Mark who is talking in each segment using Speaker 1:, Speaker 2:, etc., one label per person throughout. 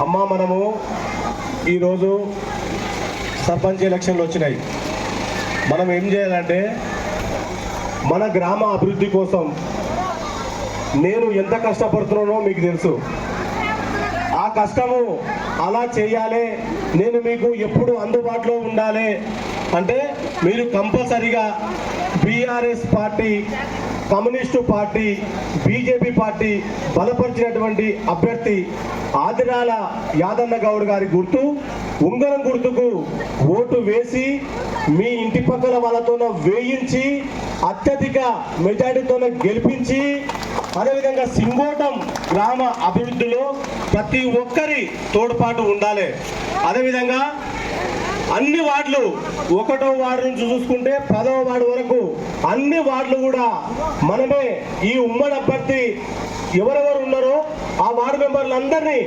Speaker 1: అమ్మ మనము ఈరోజు సర్పంచ్ ఎలక్షన్లు వచ్చినాయి. మనం ఏం చేయాలంటే మన గ్రామ అభివృద్ధి కోసం నేను ఎంత కష్టపడుతున్నానో మీకు తెలుసు. ఆ కష్టము అలా చేయాలి నేను మీకు ఎప్పుడు అందుబాటులో ఉండాలి. అంటే మీరు కంపల్సరిగా BRS party communist party BJP party బలపరిచినటువంటి అభ్యర్థి ఆదిరాల యాదన్న గౌడ్ గారి గుర్తు ఉంగరం గుర్తుకు ఓటు వేసి మీ ఇంటి పక్కల వాళ్ళతో వేయించి అత్యధిక మెజారిటీతో గెలిపించి అదేవిధంగా సింగోటం గ్రామ అభివృద్ధిలో ప్రతి ఒక్కరి తోడ్పాటు ఉండాలి. అదేవిధంగా అన్ని వార్డులు ఒకటో వార్డు నుంచి చూసుకుంటే పదవ వార్డు వరకు అన్ని వార్డులు కూడా మనమే ఈ ఉమ్మడి అభ్యర్థి ఎవరెవరు ఉన్నారో ఆ వార్డు మెంబర్లందరినీ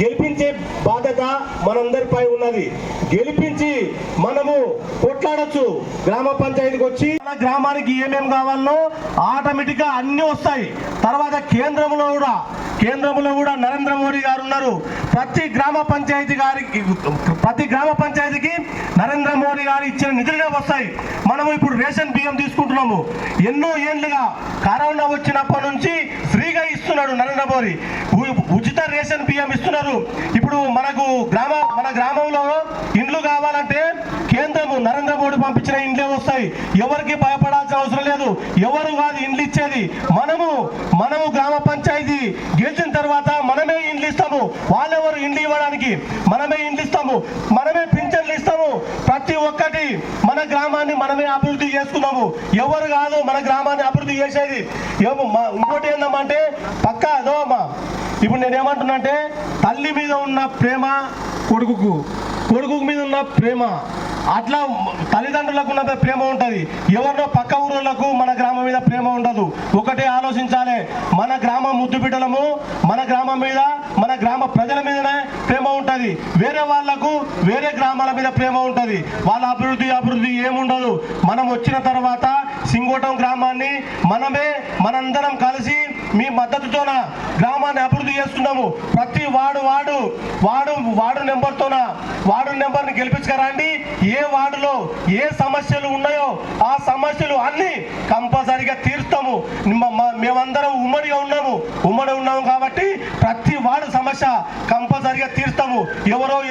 Speaker 1: గెలిపించే బాధ్యత మనందరిపై ఉన్నది. గెలిపించి మనము కొట్లాడచ్చు. గ్రామ పంచాయతీకి వచ్చి మన గ్రామానికి ఏమేం కావాలో ఆటోమేటిక్గా అన్ని వస్తాయి. తర్వాత కేంద్రంలో కూడా కేంద్రంలో కూడా నరేంద్ర మోడీ గారు ఉన్నారు. ప్రతి గ్రామ పంచాయతీ గారికి ప్రతి గ్రామ పంచాయతీకి నరేంద్ర మోడీ గారు ఇచ్చిన నిధులుగా వస్తాయి. మనము ఇప్పుడు రేషన్ బియ్యం తీసుకుంటున్నాము. ఎన్నో ఏండ్లుగా కరోనా వచ్చినప్పటి నుంచి ఫ్రీగా నరేంద్ర మోడీ. ఉచిత రేషన్ బియ్యం ఇస్తున్నారు. ఇప్పుడు మనకు గ్రామ మన గ్రామంలో ఇండ్లు కావాలంటే కేంద్రము నరేంద్ర మోడీ పంపించిన ఇండ్లే వస్తాయి. ఎవరికి భయపడాల్సిన అవసరం లేదు. ఎవరు కాదు ఇండ్లు ఇచ్చేది. మనము మనము గ్రామ పంచాయతీ గెలిచిన తర్వాత మనమే ఇండ్లు ఇస్తాము. వాళ్ళెవరు ఇండ్లు ఇవ్వడానికి? మనమే ఇండ్లు ఇస్తాము. మనమే పింఛన్లు ఇస్తాము. ప్రతి ఒక్కటి మన గ్రామాన్ని మనమే అభివృద్ధి చేసుకున్నాము. ఎవరు కాదు మన గ్రామాన్ని అభివృద్ధి చేసేది. ఏమో మా- ఇంకోటి ఏందమ్మంటే పక్క అదో అమ్మా. ఇప్పుడు నేను ఏమంటున్నా అంటే తల్లి మీద ఉన్న ప్రేమ కొడుకుకు. కొడుకు మీద ఉన్న ప్రేమ. అట్లా తల్లిదండ్రులకు ఉన్న ప్రేమ ఉంటుంది. ఎవరినో పక్క ఊరులకు మన గ్రామం మీద ప్రేమ ఉండదు. ఒకటే ఆలోచించాలి. మన గ్రామం ముద్దుబిడ్డలము మన గ్రామం మీద మన గ్రామ ప్రజల మీదనే ప్రేమ ఉంటుంది. వేరే వాళ్ళకు వేరే గ్రామాల మీద ప్రేమ ఉంటుంది. వాళ్ళ అభివృద్ధి అభివృద్ధి ఏముండదు. మనం వచ్చిన తర్వాత సింగోటం గ్రామాన్ని మనమే మనందరం కలిసి మీ మద్దతుతోన గ్రామాన్ని అభివృద్ధి చేస్తున్నాము. ప్రతి వార్డు వార్డు వార్డు వార్డు నెంబర్తోన వార్డు నెంబర్ని గెలిపించుకరండి ఏ వార్డులో ఏ సమస్యలు ఉన్నాయో ఆ సమస్యలు అన్నీ కంపల్సరిగా తీరుస్తాము. మేమందరం ఉమ్మడిగా ఉన్నాము. ఉమ్మడి ఉన్నాము కాబట్టి ప్రతి వార్డు సమస్య కంపల్సరిగా తీరుస్తాము. ఎవరో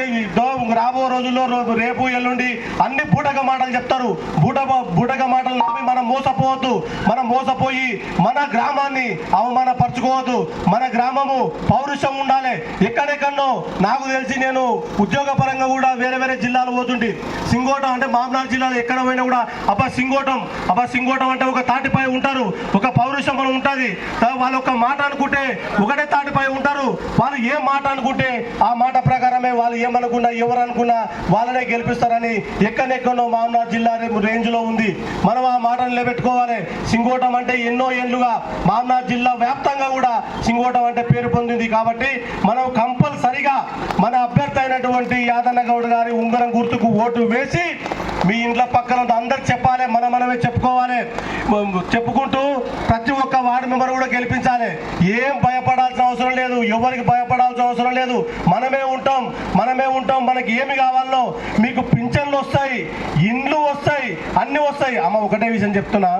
Speaker 1: రాబో రోజుల్లో రో- రేపు ఎల్లుండి అన్ని బూటక మాటలు చెప్తారు. బూట బూటక మాటలు నమ్మి మనం మోసపోవద్దు. మనం మోసపోయి మన గ్రామాన్ని అవమానపరచుకోవద్దు. మన గ్రామము పౌరుషం ఉండాలి. ఎక్కడెక్కడో నాకు తెలిసి నేను ఉద్యోగ పరంగా కూడా వేరే వేరే జిల్లాలు పోతుంటే. సింగోటం అంటే మామనాడు జిల్లాలో ఎక్కడ పోయినా కూడా అబ్బా సింగోటం అబ్బా సింగోటం అంటే ఒక తాటిపై ఉంటారు. ఒక పౌరుషం అని ఉంటుంది. వాళ్ళు ఒక మాట అనుకుంటే ఒకటే తాటిపై ఉంటారు. వాళ్ళు ఏ మాట అనుకుంటే ఆ మాట ప్రకారమే వాళ్ళు ఏమనుకున్నా ఎవరు అనుకున్నా వాళ్ళనే గెలిపిస్తారని ఎక్కడెక్కడో మామనాడు జిల్లా రేంజ్లో ఉంది. మనం ఆ మాటను నిలబెట్టుకోవాలి. సింగోటం అంటే ఎన్నో ఏళ్ళుగా మామనాడు జిల్లా వ్యాప్తంగా కూడా సింగోటం అంటే పేరు పొందింది కాబట్టి మనం కంపల్సరిగా మన అభ్యర్థి అయినటువంటి యాదన్న గౌడ్ గారి ఉంగరం గుర్తుకు ఓటు వేసి మీ ఇంట్లో పక్కన అందరు చెప్పాలి మన మనమే చెప్పుకోవాలి. చెప్పుకుంటూ ప్రతి ఒక్క వార్డు మెంబర్ కూడా గెలిపించాలి. ఏం భయపడాల్సిన అవసరం లేదు ఎవరికి భయపడాల్సిన అవసరం లేదు. మనమే ఉంటాం మనమే ఉంటాం మనకి ఏమి కావాలో. మీకు పింఛన్లు వస్తాయి ఇండ్లు వస్తాయి అన్నీ వస్తాయి. అమ్మ ఒకటే విషయం చెప్తున్నా.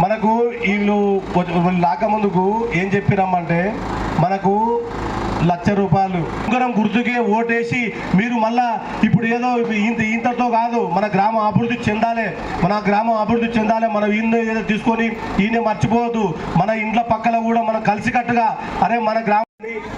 Speaker 1: మనకు వీళ్ళు లాక ముందుకు ఏం చెప్పినామంటే మనకు లక్ష రూపాయలు. ఉంగరం గుర్తుకే ఓటేసి మీరు మళ్ళా ఇప్పుడు ఏదో ఇంత ఇంతతో కాదు మన గ్రామం అభివృద్ధి చెందాలి మన గ్రామం అభివృద్ధి చెందాలి మనం ఈయన ఏదో తీసుకొని ఈయన మర్చిపోవద్దు. మన ఇండ్ల పక్కల కూడా మనం కలిసికట్టుగా అరే మన గ్రామం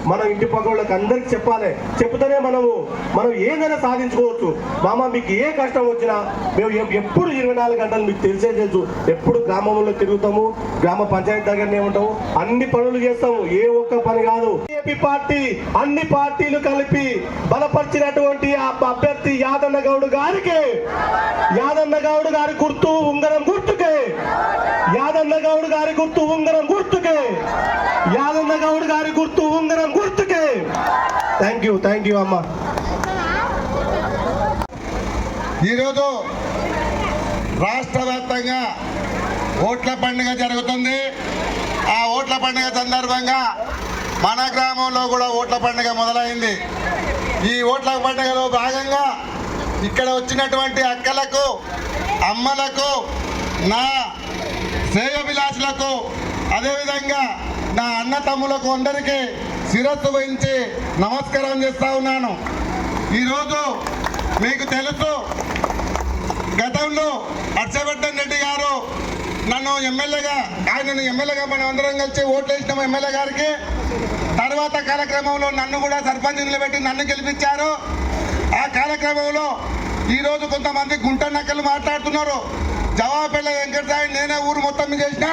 Speaker 1: మన ఇంటి పక్కలకు అందరికి చెప్పాలి. చెప్తేనే మనము మనం ఏదైనా సాధించుకోవచ్చు. మామ మీకు ఏ కష్టం వచ్చినా మేము ఎప్పుడు ఇరవై నాలుగు గంటలు మీకు తెలిసే తెలుసు. ఎప్పుడు గ్రామంలో తిరుగుతాము గ్రామ పంచాయతీ దగ్గరనే ఉంటాము అన్ని పనులు చేస్తాము. ఏ ఒక్క పని కాదు. ఏపీ పార్టీ అన్ని పార్టీలు కలిపి బలపరిచినటువంటి అభ్యర్థి యాదన్న గౌడ్ గారికి యాదన్న గౌడ్ గారి గుర్తు ఉంగరం గుర్తుకే. యాదన్న గౌడ్ గారి గుర్తు ఉంగరం గుర్తుకే. యాదన్న గౌడ్ గారి గుర్తు ఉంగరం గుర్తుకే. థ్యాంక్ యూ థ్యాంక్ యూ అమ్మ.
Speaker 2: ఈరోజు రాష్ట్ర వ్యాప్తంగా ఓట్ల పండుగ జరుగుతుంది. ఆ ఓట్ల పండుగ సందర్భంగా మన గ్రామంలో కూడా ఓట్ల పండుగ మొదలైంది. ఈ ఓట్ల పండుగలో భాగంగా ఇక్కడ వచ్చినటువంటి అక్కలకు అమ్మలకు నా శ్రేయభిలాషులకు అదేవిధంగా నా అన్న తమ్ములకు అందరికీ శిరస్సు వహించి నమస్కారం చేస్తా ఉన్నాను. ఈరోజు మీకు తెలుసు గతంలో హర్షవర్ధన్ రెడ్డి గారు నన్ను ఎమ్మెల్యేగా ఆయనను ఎమ్మెల్యేగా మనం అందరం కలిసి ఓట్లు వేసినాం ఎమ్మెల్యే గారికి. తర్వాత కార్యక్రమంలో నన్ను కూడా సర్పంచ్ నిలబెట్టి నన్ను గెలిపించారు. ఆ కార్యక్రమంలో ఈరోజు కొంతమంది గుంట నక్కలు మాట్లాడుతున్నారు. జవాబిల్ల వెంకటరాయ్ నేనే ఊరు మొత్తం చేసిన.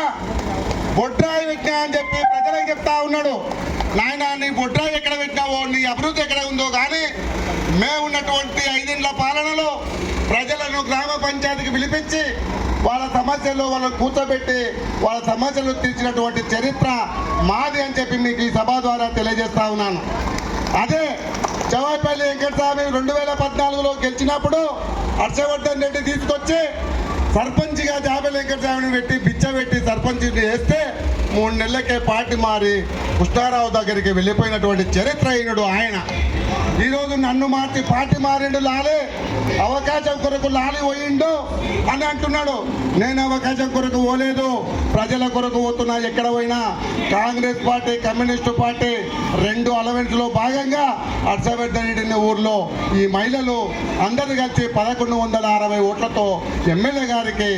Speaker 2: బొడ్రాయి పెట్టినా అని చెప్పి ప్రజలకు చెప్తా ఉన్నాడు. నాయన నీ బొడ్రాయి ఎక్కడ పెట్టినావో నీ అభివృద్ధి ఎక్కడ ఉందో కానీ మేమున్నటువంటి ఐదేళ్ళ పాలనలో వాళ్ళను గ్రామ పంచాయతీకి పిలిపించి వాళ్ళ సమస్యలు వాళ్ళని కూర్చోబెట్టి వాళ్ళ సమస్యలు తీర్చినటువంటి చరిత్ర మాది అని చెప్పి మీకు ఈ సభ ద్వారా తెలియజేస్తా ఉన్నాను. అదే చవాయిపల్లి వెంకటస్వామి రెండు వేల పద్నాలుగులో గెలిచినప్పుడు హర్షవర్ధన్ రెడ్డి తీసుకొచ్చి సర్పంచ్గా జాబెల్ వెంకటస్వామిని పెట్టి బిచ్చ పెట్టి సర్పంచ్ని వేస్తే మూడు నెలలకే పార్టీ మారి కృష్ణారావు దగ్గరికి వెళ్ళిపోయినటువంటి చరిత్రహీనుడు ఆయన. ఈరోజు నన్ను మార్చి పార్టీ మారిండు లాలే అవకాశం కొరకు లాలి పోయిండు అని అంటున్నాడు. నేను అవకాశం కొరకు పోలేదు ప్రజల కొరకు పోతున్నా ఎక్కడ పోయినా. కాంగ్రెస్ పార్టీ కమ్యూనిస్టు పార్టీ రెండు అలవెంట్లో భాగంగా హర్షవర్ధన్ ఊర్లో ఈ మహిళలు అందరు కలిసి పదకొండు వందల అరవై ఓట్లతో ఎమ్మెల్యే గారికి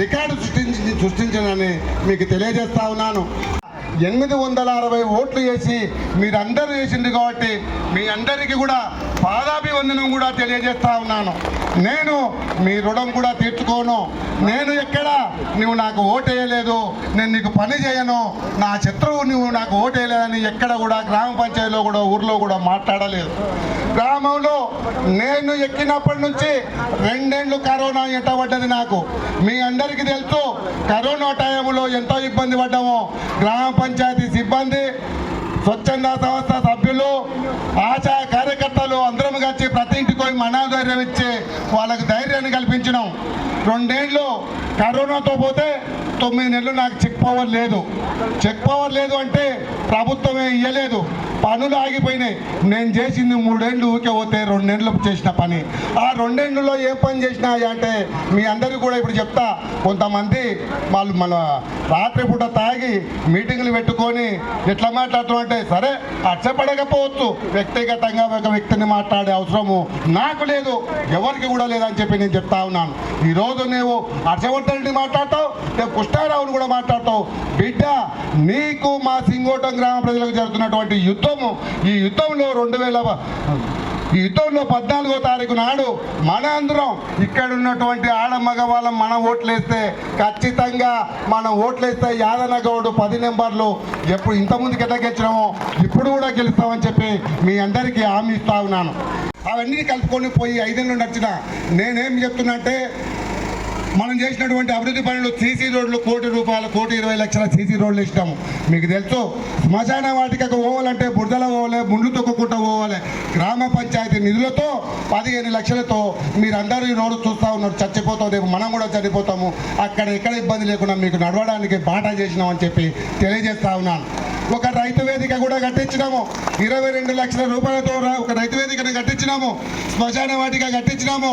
Speaker 2: రికార్డు సృష్టించి సృష్టించనని మీకు తెలియజేస్తా ఉన్నాను. ఎనిమిది వందల అరవై ఓట్లు వేసి మీరందరూ వేసింది కాబట్టి మీ అందరికీ కూడా పాదాభివందనం కూడా తెలియజేస్తా ఉన్నాను. నేను మీ రుణం కూడా తీర్చుకోను. నేను ఎక్కడ? నువ్వు నాకు ఓటేయలేదు. నేను నీకు పని చేయను. నా శత్రువు నువ్వు నాకు ఓటేయలేదని వేయలేదని ఎక్కడ కూడా గ్రామ పంచాయతీలో కూడా ఊర్లో కూడా మాట్లాడలేదు. గ్రామంలో నేను ఎక్కినప్పటి నుంచి రెండేళ్ళు కరోనా ఎంటబడ్డది నాకు? మీ అందరికీ తెలుసు కరోనా టైంలో ఎంతో ఇబ్బంది పడ్డాము. గ్రామ పంచాయతీ సిబ్బంది స్వచ్ఛంద సంస్థ సభ్యులు ఆశా కార్యకర్తలు అందరం కలిసి ప్రతి ఇంటికి మనాధైర్యం ఇచ్చి వాళ్ళకి ధైర్యాన్ని కల్పించినాం. రెండేళ్ళు కరోనాతో పోతే తొమ్మిది నెలలు నాకు చెక్ పవర్ లేదు. చెక్ పవర్ లేదు అంటే ప్రభుత్వమే ఇయ్యలేదు. పనులు ఆగిపోయినాయి. నేను చేసింది మూడేళ్ళు ఊకే పోతే రెండేళ్ళు చేసిన పని. ఆ రెండేళ్ళలో ఏ పని చేసినా అంటే మీ అందరికీ కూడా ఇప్పుడు చెప్తా కొంతమంది వాళ్ళు మన రాత్రిపూట తాగి మీటింగులు పెట్టుకొని ఎట్లా మాట్లాడటం అంటే సరే అచ్చపడకపోవచ్చు. వ్యక్తిగతంగా ఒక వ్యక్తిని మాట్లాడే అవసరము నాకు లేదు ఎవరికి కూడా లేదని చెప్పి నేను చెప్తా ఉన్నాను. ఈరోజు నువ్వు హర్షవర్ధన్ మాట్లాడతావు రేపు కృష్ణారావుని కూడా మాట్లాడతావు. బిడ్డ నీకు మా సింగోటం గ్రామ ప్రజలకు జరుగుతున్నటువంటి యుద్ధము ఈ యుద్ధంలో రెండు వేల ఈ యుద్ధంలో పద్నాలుగో తారీఖు నాడు మన అందరం ఇక్కడ ఉన్నటువంటి ఆడ మగవాళ్ళం మనం ఓట్లేస్తే ఖచ్చితంగా మనం ఓట్లేస్తే యాదన గౌడ్ పది నెంబర్లు ఎప్పుడు ఇంతకుముందుకు ఎట్లా గెలిచినామో ఇప్పుడు కూడా గెలుస్తామని చెప్పి మీ అందరికీ హామీ ఇస్తా ఉన్నాను. అవన్నీ కలుపుకొని పోయి ఐదేళ్ళు నడిచిన నేనేం చెప్తున్నా అంటే మనం చేసినటువంటి అభివృద్ధి పనులు సీసీ రోడ్లు కోటి రూపాయలు కోటి ఇరవై లక్షల సీసీ రోడ్లు ఇస్తాము. మీకు తెలుసు శ్మశాన వాటికకు పోవాలంటే బురదల పోవాలి ముండ్లు తొక్కుకుంటూ పోవాలి. గ్రామ పంచాయతీ నిధులతో పదిహేను లక్షలతో మీరందరూ ఈ రోడ్డు చూస్తూ ఉన్నారు. చచ్చిపోతాం రేపు మనం కూడా చనిపోతాము. అక్కడ ఎక్కడ ఇబ్బంది లేకుండా మీకు నడవడానికి బాటా చేసినామని చెప్పి తెలియజేస్తా ఉన్నాను. ఒక రైతు వేదిక కూడా కట్టించినాము. ఇరవై రెండు లక్షల రూపాయలతో ఒక రైతు వేదికను కట్టించినాము. శ్మశాన వాటిక కట్టించినాము.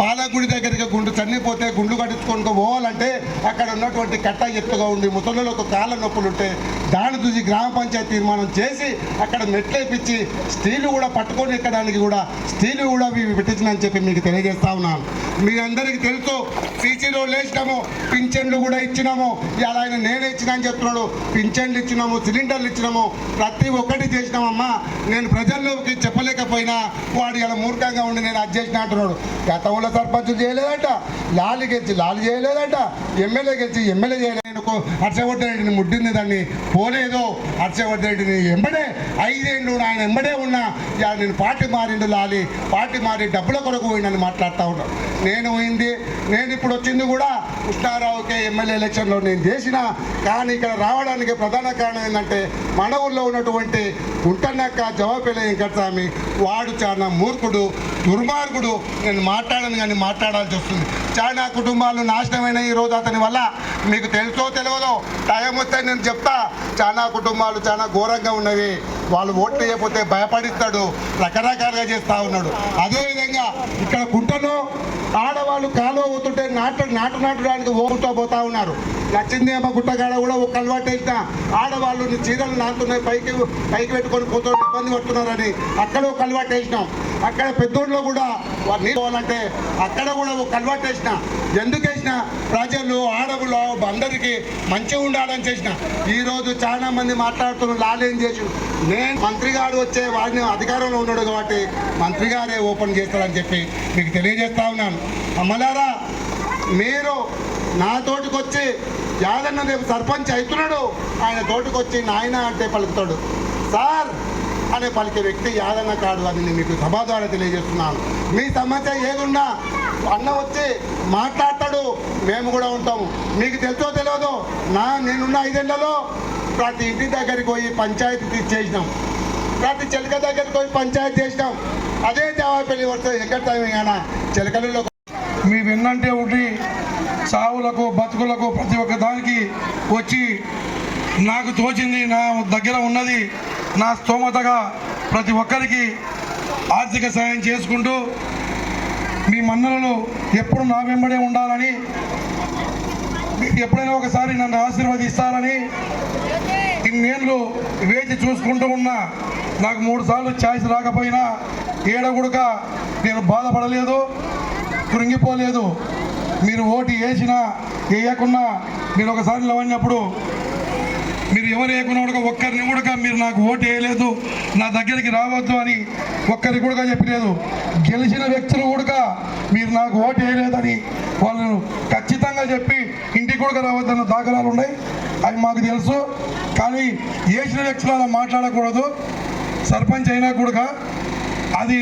Speaker 2: పాలకుడి దగ్గరికి గుండు చనిపోతే గుండు కట్టించుకుంటూ పోవాలంటే అక్కడ ఉన్నటువంటి కట్ట ఎత్తుగా ఉండి ముసలిలకు కాళ్ళ నొప్పులు ఉంటే దాని చూసి గ్రామ పంచాయతీ తీర్మానం చేసి అక్కడ మెట్లేపించి స్టీలు కూడా పట్టుకొని ఎక్కడానికి కూడా స్టీలు కూడా ఇవి పెట్టించినని చెప్పి మీకు తెలియజేస్తా ఉన్నాను. మీ అందరికీ తెలుసు సీసీలో లేచినాము పింఛన్లు కూడా ఇచ్చినాము. ఇలా ఆయన నేనే ఇచ్చినా అని చెప్తున్నాడు పింఛన్లు ఇచ్చినాము సిలిండర్లు ఇచ్చినాము. ప్రతి ఒక్కటి చేసినామమ్మా. నేను ప్రజల్లోకి చెప్పలేకపోయినా వాడు ఇలా మూర్ఖంగా ఉండి నేను అది చేసిన అంటున్నాడు. గతంలో సర్పంచ్ చేయలేదట. లాలి గెలిచి లాలి చేయలేదట. ఎమ్మెల్యే గెలిచి ఎమ్మెల్యే చేయలేదు నేను హర్షవర్ధన్ రెడ్డిని ముట్టింది దాన్ని పోలేదు హర్షవర్ధన్ రెడ్డిని ఎంబడే ఐదేళ్ళు ఆయన ఎంబడే ఉన్నా నేను పార్టీ మారిండు లాలి పార్టీ మారి డబ్బుల కొరకు పోయిందని మాట్లాడుతూ ఉన్నాను నేను పోయింది నేను ఇప్పుడు వచ్చింది కూడా కృష్ణారావుకే ఎమ్మెల్యే ఎలక్షన్లో నేను చేసిన కానీ ఇక్కడ రావడానికి ప్రధాన కారణం ఏంటంటే మన ఊళ్ళో ఉన్నటువంటి ఉంటన్నక్క జవాబేల వెంకటస్వామి వాడు చాలా మూర్ఖుడు దుర్మార్గుడు. నేను మాట్లాడను కానీ మాట్లాడాల్సి వస్తుంది. చాలా కుటుంబాలు నాశనమైన ఈ రోజు అతని వల్ల. మీకు తెలుసో తెలియదో టైం వస్తే నేను చెప్తా. చాలా కుటుంబాలు చాలా ఘోరంగా ఉన్నవి. వాళ్ళు ఓట్లు చేయకపోతే భయపడిస్తాడు రకరకాలుగా చేస్తూ ఉన్నాడు. అదేవిధంగా ఇక్కడ కుంటలో ఆడవాళ్ళు కాలువ అవుతుంటే నాటు నాటు నాటడానికి ఓగుతూ పోతా ఉన్నారు. లచ్చిందేమ గుట్టగాడ కూడా ఒక అలవాటు అయితే. ఆడవాళ్ళు చీరలు నాకున్నాయి పైకి పైకి పెట్టుకొని పోతూ ఇబ్బంది పడుతున్నారని. అక్కడ ఒక అలవాటు వేసినాం. అక్కడ పెద్దోళ్ళు కూడా పోవాలంటే అక్కడ కూడా ఒక అలవాటు వేసిన. ఎందుకు వేసిన? ప్రజలు ఆడవులు అందరికీ మంచిగా ఉండాలని చేసిన. ఈరోజు చాలా మంది మాట్లాడుతున్నారు లాలేం చేసి. నేను మంత్రి గారు వచ్చే వాడిని అధికారంలో ఉన్నాడు కాబట్టి మంత్రి గారే ఓపెన్ చేస్తారని చెప్పి మీకు తెలియజేస్తా ఉన్నాను. అమ్మలారా మీరు నా తోటికొచ్చి యాదన్న రేపు సర్పంచ్ అవుతున్నాడు ఆయన తోటికొచ్చి నాయన అంటే పలుకుతాడు. సార్ అనే పలికే వ్యక్తి యాదన్న కాడు అని నేను మీకు సభ ద్వారా తెలియజేస్తున్నాను. మీ సమస్య ఏదున్నా అన్న వచ్చి మాట్లాడతాడు మేము కూడా ఉంటాము. మీకు తెలుసో తెలియదు నా నేనున్న ఐదేళ్ళలో ప్రతి ఇంటి దగ్గరికి పోయి పంచాయతీ చేసినాం ప్రతి చిలక దగ్గరికి పోయి పంచాయతీ చేసినాం. అదే దేవాపల్లి వస్తే ఎక్కడ టైం కానీ చిలకలలో
Speaker 3: మీ వెన్నంటే ఉండి సావులకు బతుకులకు ప్రతి ఒక్క దానికి వచ్చి నాకు తోచింది నా దగ్గర ఉన్నది నా స్తోమతగా ప్రతి ఒక్కరికి ఆర్థిక సాయం చేసుకుంటూ మీ మన్నలను ఎప్పుడు నా వెంబడే ఉండాలని మీరు ఎప్పుడైనా ఒకసారి నన్ను ఆశీర్వదిస్తారని ఇన్నేళ్ళు వేచి చూసుకుంటూ ఉన్నా నాకు మూడు సార్లు ఛాయిస్ రాకపోయినా ఏడగుడుక నేను బాధపడలేదు కృంగిపోలేదు. మీరు ఓటు వేసినా వేయకున్నా మీరు ఒకసారి లేవన్నప్పుడు మీరు ఎవరు వేయకున్నా ఒక్కరిని కూడా మీరు నాకు ఓటు వేయలేదు నా దగ్గరికి రావద్దు అని ఒక్కరికి కూడా చెప్పలేదు. గెలిచిన వ్యక్తులు కూడా మీరు నాకు ఓటు వేయలేదని వాళ్ళను ఖచ్చితంగా చెప్పి ఇంటికి కూడా రావద్దన్న దాఖలాలు ఉన్నాయి. అవి మాకు తెలుసు. కానీ వేసిన వ్యక్తులు అలా మాట్లాడకూడదు. సర్పంచ్ అయినా కూడా అది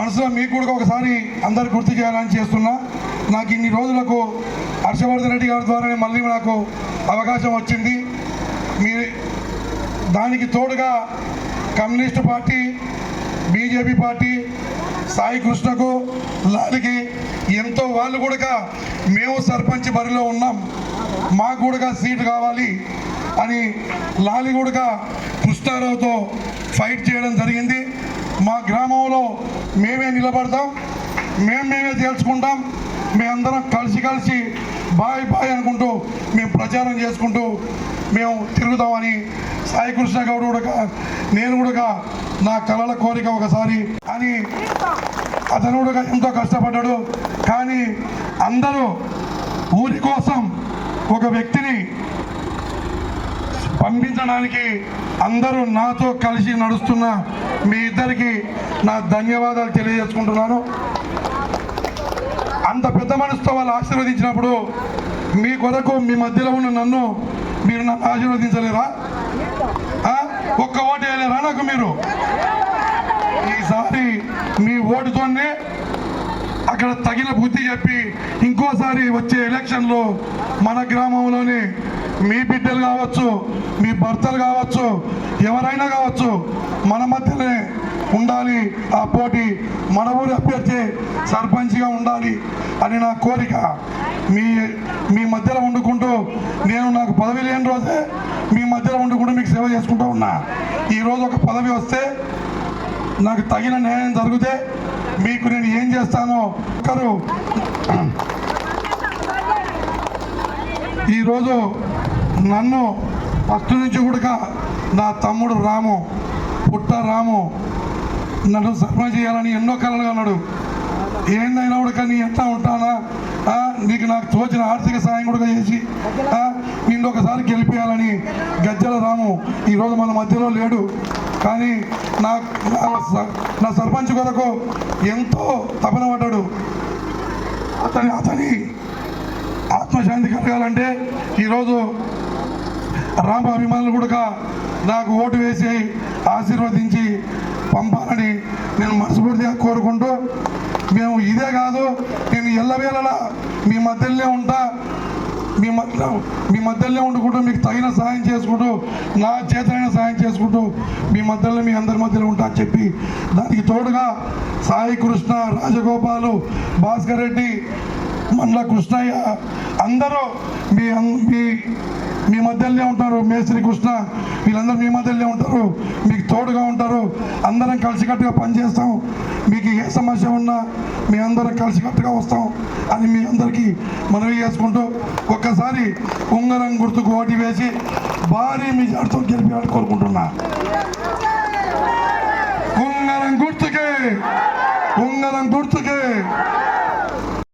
Speaker 3: మనసులో మీకు కూడా ఒకసారి అందరు గుర్తు చేయాలని చేస్తున్నా. నాకు ఇన్ని రోజులకు హర్షవర్ధన్ రెడ్డి గారి ద్వారానే మళ్ళీ నాకు అవకాశం వచ్చింది. మీ దానికి తోడుగా communist party BJP party Sai కృష్ణకు లాలికి ఎంతో వాళ్ళు కూడా మేము సర్పంచ్ బరిలో ఉన్నాం. మాకు కూడా సీటు కావాలి అని లాలి కూడా కృష్ణారావుతో ఫైట్ చేయడం జరిగింది. మా గ్రామంలో మేమే నిలబడతాం. మేము మేమే తేల్చుకుంటాం. మేమందరం కలిసి కలిసి బాయ్ బాయ్ అనుకుంటూ మేము ప్రచారం చేసుకుంటూ మేము తిరుగుతామని సాయి కృష్ణ గౌడ్ కూడా నేను కూడా నా కళల కోరిక ఒకసారి అని అతను కూడా ఎంతో కష్టపడ్డాడు. కానీ అందరూ ఊరి కోసం ఒక వ్యక్తిని పంపించడానికి అందరూ నాతో కలిసి నడుస్తున్న మీ ఇద్దరికి నా ధన్యవాదాలు తెలియజేసుకుంటున్నాను. అంత పెద్ద మనసుతో వాళ్ళు ఆశీర్వదించినప్పుడు మీ కొరకు మీ మధ్యలో ఉన్న నన్ను మీరు నన్ను ఆశీర్వదించలేరా ఒక్క ఓటు వేయలేరా నాకు మీరు? ఈసారి మీ ఓటుతోనే అక్కడ తగిన బుద్ధి చెప్పి ఇంకోసారి వచ్చే ఎలక్షన్లో మన గ్రామంలోని మీ బిడ్డలు కావచ్చు మీ భర్తలు కావచ్చు ఎవరైనా కావచ్చు మన మధ్యనే ఉండాలి. ఆ పోటీ మన ఊరి అభ్యర్థి సర్పంచ్గా ఉండాలి అని నా కోరిక. మీ మీ మధ్యలో వండుకుంటూ నేను నాకు పదవి లేని రోజే మీ మధ్యలో వండుకుంటూ మీకు సేవ చేసుకుంటూ ఉన్నా. ఈరోజు ఒక పదవి వస్తే నాకు తగిన న్యాయం జరిగితే మీకు నేను ఏం చేస్తానో ఒకరు ఈరోజు నన్ను ఫస్ట్ నుంచి కూడా నా తమ్ముడు రాము పుట్ట రాము నన్ను సర్పంచ్ చేయాలని ఎన్నో కలలు అన్నాడు. ఏందైనా కూడా నీ ఎంత ఉంటానా? నీకు నాకు తోచిన ఆర్థిక సాయం కూడా చేసి నిన్ను ఒకసారి గెలిపేయాలని గజ్జల రాము ఈరోజు మన మధ్యలో లేడు. కానీ నా నా స- నా సర్పంచ్ కొరకు ఎంతో తపన పడ్డాడు. అతని అతని ఆత్మశాంతి కలగాలంటే ఈరోజు రామ అభిమానులు కూడా నాకు ఓటు వేసి ఆశీర్వదించి పంపాలని నేను మనస్ఫూర్తిగా కోరుకుంటూ మేము ఇదే కాదు నేను ఎల్లవేళలా మీ మధ్యలోనే ఉంటా మీ మధ్య మీ మధ్యలోనే ఉండుకుంటూ మీకు తగిన సహాయం చేసుకుంటూ నా చేతనైన సహాయం చేసుకుంటూ మీ మధ్యలో మీ అందరి మధ్యలో ఉంటా చెప్పి దానికి తోడుగా సాయి కృష్ణ రాజగోపాలు భాస్కర్ రెడ్డి మండల కృష్ణయ్య అందరూ మీ మీ మీ మధ్యలోనే ఉంటారు. మేస్త్రి కృష్ణ వీళ్ళందరూ మీ మధ్యలోనే ఉంటారు. మీకు తోడుగా ఉంటారు. అందరం కలిసికట్టుగా పనిచేస్తాం. మీకు ఏ సమస్య ఉన్నా మీ అందరం కలిసికట్టుగా వస్తాం అని మీ అందరికీ మనవి చేసుకుంటూ ఒక్కసారి ఉంగరం గుర్తుకు ఓటి వేసి భారీ మెజార్టీతో గెలిపి కోరుకుంటున్నా. ఉంగరం గుర్తుకే ఉంగరం గుర్తుకే.